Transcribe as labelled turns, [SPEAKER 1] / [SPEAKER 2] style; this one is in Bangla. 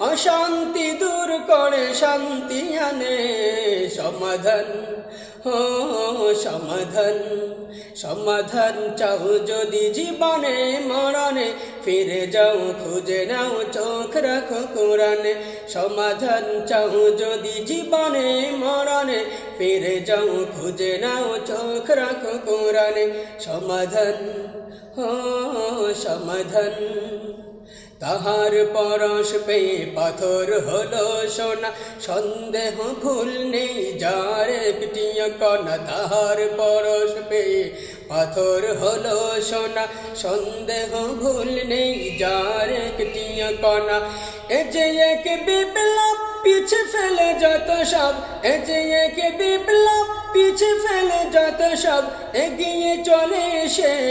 [SPEAKER 1] অশান্তি দূর করে শান্তি আনে। সমাধান, ও সমাধান সমাধান চাও যদি জীবনে মরণে। ফিরে যাও, খুঁজে নাও, চোখ রাখো কোরআনে। সমাধান চাও যদি জীবনে মরণে। ফিরে যাও, খুঁজে নাও, চোখ রাখো কোরআনে। সমাধান, ও সমাধান। তাহার পরশ পেয়ে পাথর হলো সোনা। সন্দেহ ভুল নেই, যার একটি কণা তাহার পরশ পেয়ে পাথর হলো সোনা। সন্দেহ ভুল নেই, যার একটি কণা। এ যে এক বিপ্লব পিছে ফেলে যত সব, এ যে এক বিপ্লব পিছে ফেলে যত সব, এগিয়ে চলে সে